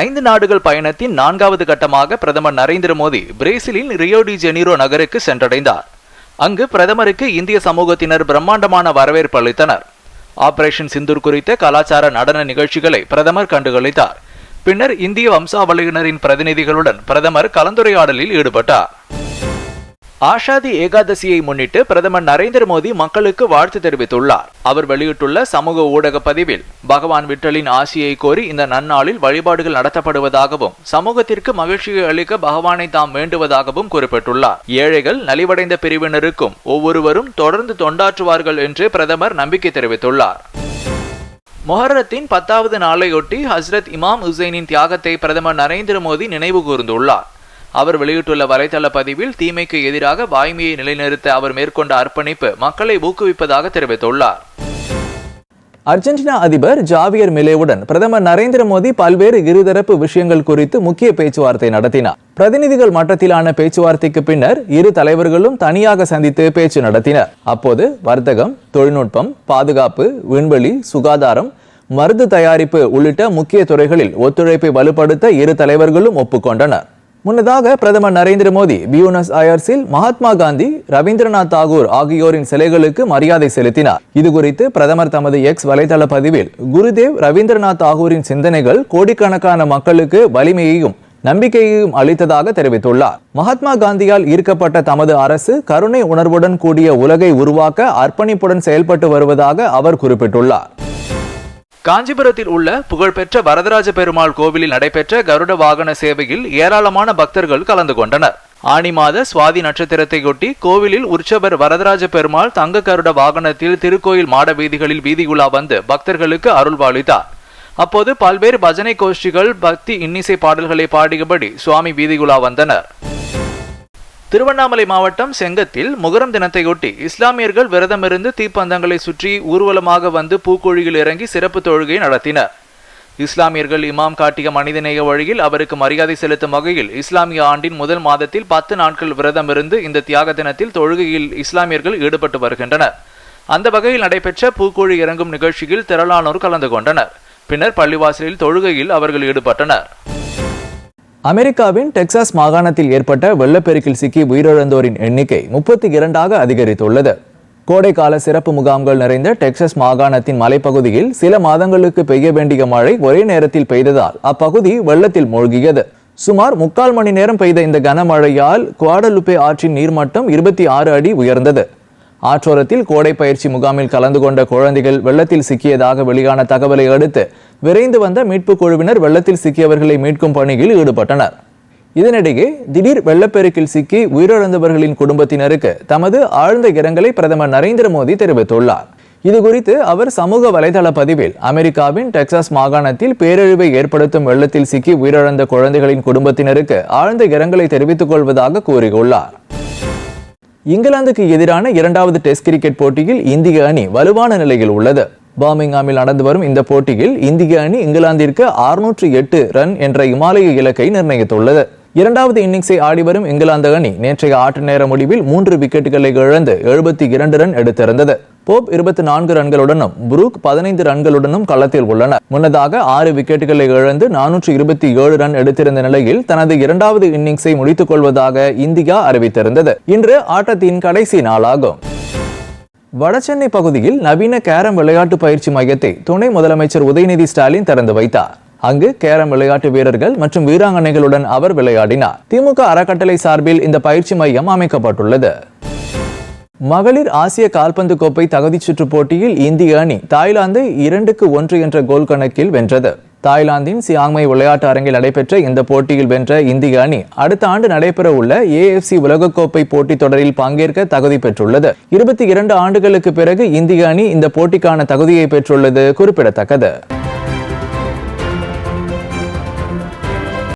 ஐந்து நாடுகள் பயணத்தின் நான்காவது கட்டமாக பிரதமர் நரேந்திர மோடி பிரேசிலின் ரியோ டி ஜெனீரோ நகருக்கு சென்றடைந்தார். அங்கு பிரதமருக்கு இந்திய சமூகத்தினர் பிரம்மாண்டமான வரவேற்பு அளித்தனர். ஆபரேஷன் சிந்தூர் குறித்த கலாச்சார நடன நிகழ்ச்சிகளை பிரதமர் கண்டுகளித்தார். பின்னர் இந்திய வம்சாவளியினரின் பிரதிநிதிகளுடன் பிரதமர் கலந்துரையாடலில் ஈடுபட்டார். ஆஷாதி ஏகாதசியை முன்னிட்டு பிரதமர் நரேந்திர மோடி மக்களுக்கு வாழ்த்து தெரிவித்துள்ளார். அவர் வெளியிட்டுள்ள சமூக ஊடக பதிவில் பகவான் விட்டலின் ஆசியை கோரி இந்த நன்னாளில் வழிபாடுகள் நடத்தப்படுவதாகவும் சமூகத்திற்கு மகிழ்ச்சியை அளிக்க பகவானை தாம் வேண்டுவதாகவும் குறிப்பிட்டுள்ளார். ஏழைகள் நலிவடைந்த பிரிவினருக்கும் ஒவ்வொருவரும் தொடர்ந்து தொண்டாற்றுவார்கள் என்று பிரதமர் நம்பிக்கை தெரிவித்துள்ளார். மொஹரத்தின் பத்தாவது நாளையொட்டி ஹஸ்ரத் இமாம் உசைனின் தியாகத்தை பிரதமர் நரேந்திர மோடி நினைவு கூர்ந்துள்ளார். அவர் வெளியிட்டுள்ள வலைதள பதிவில் தீமைக்கு எதிராக வாய்மையை நிலைநிறுத்த அவர் மேற்கொண்ட அர்ப்பணிப்பு மக்களை ஊக்குவிப்பதாக தெரிவித்துள்ளார். அர்ஜென்டினா அதிபர் ஜாவியர் மிலேவுடன் பிரதமர் நரேந்திர மோடி பல்வேறு இருதரப்பு விஷயங்கள் குறித்து முக்கிய பேச்சுவார்த்தை நடத்தினார். பிரதிநிதிகள் மட்டத்திலான பேச்சுவார்த்தைக்கு பின்னர் இரு தலைவர்களும் தனியாக சந்தித்து பேச்சு நடத்தினர். அப்போது வர்த்தகம் தொழில்நுட்பம் பாதுகாப்பு விண்வெளி சுகாதாரம் மருந்து தயாரிப்பு உள்ளிட்ட முக்கிய துறைகளில் ஒத்துழைப்பை வலுப்படுத்த இரு தலைவர்களும் ஒப்புக்கொண்டனர். முன்னதாக பிரதமர் நரேந்திர மோடி பியூனஸ் அயர்ஸில் மகாத்மா காந்தி ரவீந்திரநாத் தாகூர் ஆகியோரின் சிலைகளுக்கு மரியாதை செலுத்தினார். இது குறித்து பிரதமர் தமது எக்ஸ் வலைதள பதிவில் குருதேவ் ரவீந்திரநாத் தாகூரின் சிந்தனைகள் கோடிக்கணக்கான மக்களுக்கு வலிமையையும் நம்பிக்கையையும் அளித்ததாக தெரிவித்துள்ளார். மகாத்மா காந்தியால் ஈர்க்கப்பட்ட தமது அரசு கருணை உணர்வுடன் கூடிய உலகை உருவாக்க அர்ப்பணிப்புடன் செயல்பட்டு வருவதாக அவர் குறிப்பிட்டுள்ளார். காஞ்சிபுரத்தில் உள்ள புகழ்பெற்ற வரதராஜ பெருமாள் கோவிலில் நடைபெற்ற கருட வாகன சேவையில் ஏராளமான பக்தர்கள் கலந்து கொண்டனர். ஆனி மாத சுவாதி நட்சத்திரத்தையொட்டி கோவிலில் உற்சவர் வரதராஜ பெருமாள் தங்க கருட வாகனத்தில் திருக்கோயில் மாட வீதிகளில் வீதியுலா வந்து பக்தர்களுக்கு அருள்வாளித்தார் அப்போது பல்வேறு பஜனை கோஷ்டிகள் பக்தி இன்னிசை பாடல்களை பாடியபடி சுவாமி வீதியுலா வந்தனர். திருவண்ணாமலை மாவட்டம் செங்கத்தில் முகரம் தினத்தையொட்டி இஸ்லாமியர்கள் விரதமிருந்து தீப்பந்தங்களை சுற்றி ஊர்வலமாக வந்து பூக்கோழியில் இறங்கி சிறப்பு தொழுகை நடத்தினர். இஸ்லாமியர்கள் இமாம் காட்டிய மனிதநேய வழியில் அவருக்கு மரியாதை செலுத்தும் வகையில் இஸ்லாமிய ஆண்டின் முதல் மாதத்தில் பத்து நாட்கள் விரதமிருந்து இந்த தியாக தினத்தில் தொழுகையில் இஸ்லாமியர்கள் ஈடுபட்டு வருகின்றனர். அந்த வகையில் நடைபெற்ற பூக்கோழி இறங்கும் நிகழ்ச்சியில் திரளானோர் கலந்து கொண்டனர். பின்னர் பள்ளிவாசலில் தொழுகையில் அவர்கள் ஈடுபட்டனர். அமெரிக்காவின் டெக்சாஸ் மாகாணத்தில் ஏற்பட்ட வெள்ளப்பெருக்கில் சிக்கி உயிரிழந்தோரின் எண்ணிக்கை முப்பத்தி இரண்டாக அதிகரித்துள்ளது. கோடைக்கால சிறப்பு முகாம்கள் நிறைந்த டெக்சாஸ் மாகாணத்தின் மலைப்பகுதியில் சில மாதங்களுக்கு பெய்ய வேண்டிய மழை ஒரே நேரத்தில் பெய்ததால் அப்பகுதி வெள்ளத்தில் மூழ்கியது. சுமார் முக்கால் மணி நேரம் பெய்த இந்த கனமழையால் குவாடலுப்பே ஆற்றின் நீர்மட்டம் இருபத்தி ஆறு அடி உயர்ந்தது. ஆற்றோரத்தில் கோடை பயிற்சி முகாமில் கலந்து கொண்ட குழந்தைகள் வெள்ளத்தில் சிக்கியதாக வெளியான தகவலை அடுத்து விரைந்து வந்த மீட்புக் குழுவினர் வெள்ளத்தில் சிக்கியவர்களை மீட்கும் பணியில் ஈடுபட்டனர். இதனிடையே திடீர் வெள்ளப்பெருக்கில் சிக்கி உயிரிழந்தவர்களின் குடும்பத்தினருக்கு தமது ஆழ்ந்த இரங்கலை பிரதமர் நரேந்திர மோடி தெரிவித்துள்ளார். இது குறித்து அவர் சமூக வலைதள பதிவில் அமெரிக்காவின் டெக்சாஸ் மாகாணத்தில் பேரழிவை ஏற்படுத்தும் வெள்ளத்தில் சிக்கி உயிரிழந்த குழந்தைகளின் குடும்பத்தினருக்கு ஆழ்ந்த இரங்கலை தெரிவித்துக் கொள்வதாக கூறியுள்ளார். இங்கிலாந்துக்கு எதிரான இரண்டாவது டெஸ்ட் கிரிக்கெட் போட்டியில் இந்திய அணி வலுவான நிலையில் உள்ளது. பாமிங்ஹாமில் நடந்து வரும் இந்த போட்டியில் இந்திய அணி இங்கிலாந்திற்கு அறுநூற்று எட்டு ரன் என்ற இமாலய இலக்கை நிர்ணயித்துள்ளது. இரண்டாவது இன்னிங்ஸை ஆடி வரும் இங்கிலாந்து அணி நேற்றைய ஆட்ட நேர முடிவில் மூன்று விக்கெட்டுகளை இழந்து எழுபத்தி இரண்டு ரன் எடுத்திருந்தது. போப் இருபத்தி நான்கு ரன்களுடனும் புரூக் பதினைந்து ரன்களுடனும் களத்தில் உள்ளனர். முன்னதாக ஆறு விக்கெட்டுகளை இழந்து நானூற்று இருபத்தி ஏழு ரன் எடுத்திருந்த நிலையில் தனது இரண்டாவது இன்னிங்ஸை முடித்துக் கொள்வதாக இந்தியா அறிவித்திருந்தது. இன்று ஆட்டத்தின் கடைசி நாளாகும். வடசென்னை பகுதியில் நவீன கேரம் விளையாட்டு பயிற்சி மையத்தை துணை முதலமைச்சர் உதயநிதி ஸ்டாலின் திறந்து வைத்தார். அங்கு கேரம் விளையாட்டு வீரர்கள் மற்றும் வீராங்கனைகளுடன் அவர் விளையாடினார். திமுக அறக்கட்டளை சார்பில் இந்த பயிற்சி மையம் அமைக்கப்பட்டுள்ளது. மகளிர் ஆசிய கால்பந்து கோப்பை தகுதிச் சுற்று போட்டியில் இந்திய அணி தாய்லாந்து இரண்டுக்கு ஒன்று என்ற கோல் கணக்கில் வென்றது. தாய்லாந்தின் சியாங்மை விளையாட்டு அரங்கில் நடைபெற்ற இந்த போட்டியில் வென்ற இந்திய அணி அடுத்த ஆண்டு நடைபெற உள்ள ஏஎஃப்சி உலகக்கோப்பை போட்டித் தொடரில் பங்கேற்க தகுதி பெற்றுள்ளது. இருபத்தி இரண்டு ஆண்டுகளுக்கு பிறகு இந்திய அணி இந்த போட்டிக்கான தகுதியை பெற்றுள்ளது குறிப்பிடத்தக்கது.